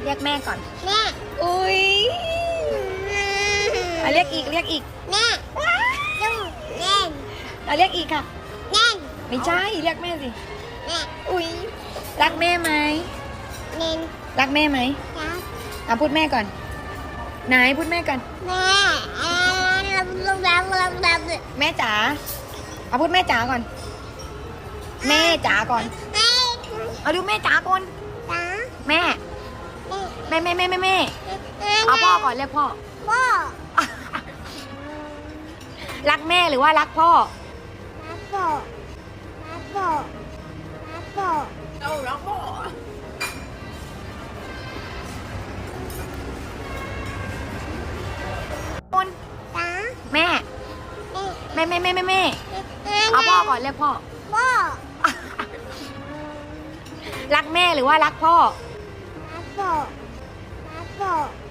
เรียกแม่ก่อน แม่อุ้ยอะเรียกอีกเรียกอีกแม่จุ้งเล่นอะเรียกอีกค่ะ เล่นไม่ใช่เรียกแม่สิ แม่อุ้ยรักแม่ไหมเล่นรักแม่ไหมจ้าอะพูดแม่ก่อนไหนพูดแม่ก่อน แม่เอ่อรับรับรับรับรับแม่จ๋าเอาพูดแม่จ๋าก่อน แม่จ๋าก่อนแม่เอาดูแม่จ๋าก่อนจ้าแม่แม่แม่แม่แม่แม่แม่เอาพ่อก่อนเรียกพ่อ พ่อ รักแม่หรือว่ารักพ่อ รับพ่อ รับพ่อ รับพ่อเอารักพ่อคนจ้าแม่ แม่แม่แม่แม่แม่เอาพ่อก่อนเรียกพ่อ พ่อ รักแม่หรือว่ารักพ่อ รับพ่อ そ。